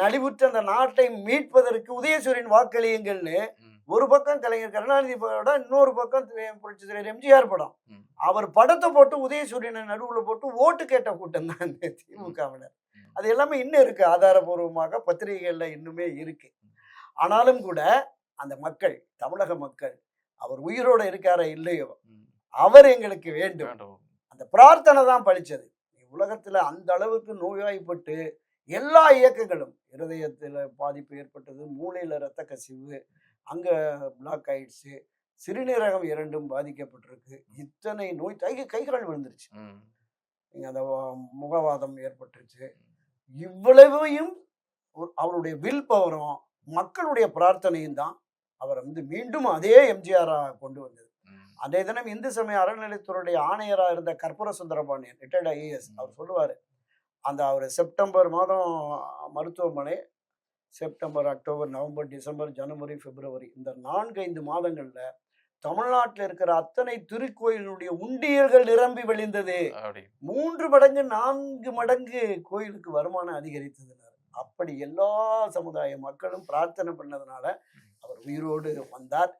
நலிவுற்ற அந்த நாட்டை மீட்பதற்கு உதயசூரியன் வாக்களியுங்கள்னு. ஒரு பக்கம் கலைஞர் கருணாநிதி படம் இன்னொரு பக்கம் புரட்சி தலைவர் எம்ஜிஆர் படம். அவர் படத்தை போட்டு உதயசூரியனை நடுவுல போட்டு ஓட்டு கேட்ட கூட்டம் தான் திமுகவினர். அது எல்லாமே இன்னும் இருக்கு ஆதாரபூர்வமாக பத்திரிகைகள்ல இன்னுமே இருக்கு ஆனாலும் கூட அந்த மக்கள் தமிழக மக்கள் அவர் உயிரோட இருக்காரா இல்லையோ. அவர் எங்களுக்கு வேண்டும். அந்த பிரார்த்தனை தான் பலிச்சது உலகத்துல அந்த அளவுக்கு நோய்வாய்ப்பட்டு எல்லா இயக்கங்களும். இருதயத்துல பாதிப்பு ஏற்பட்டது மூளையில ரத்த கசிவு அங்க பிளாக் ஆயிடுச்சு சிறுநீரகம் இரண்டும் பாதிக்கப்பட்டிருக்கு. இத்தனை நோய் கை கை கால் விழுந்துருச்சு அந்த முகவாதம் ஏற்பட்டுருச்சு. இவ்வளவையும் அவருடைய வில் பவரும் மக்களுடைய பிரார்த்தனையும் தான் அவரை வந்து மீண்டும் அதே எம்ஜிஆரா கொண்டு வந்தது. அதே தினம் இந்து சமய அறநிலையத்துறையுடைய ஆணையரா இருந்த கற்பூர சுந்தரபாண்டியன் ரிட்டையர்ட் ஐஏஎஸ் அவர் சொல்லுவாரு அந்த அவர் செப்டம்பர் மாதம் மருத்துவமனை செப்டம்பர் அக்டோபர் நவம்பர் டிசம்பர் ஜனவரி பிப்ரவரி இந்த நான்கைந்து மாதங்கள்ல தமிழ்நாட்டில் இருக்கிற அத்தனை திருக்கோயிலுடைய உண்டியல்கள் நிரம்பி அப்படி. மூன்று மடங்கு நான்கு மடங்கு கோயிலுக்கு வருமானம் அதிகரித்ததுனால. அப்படி எல்லா சமுதாய மக்களும் பிரார்த்தனை பண்ணதுனால அவர் உயிரோடு வந்தார்.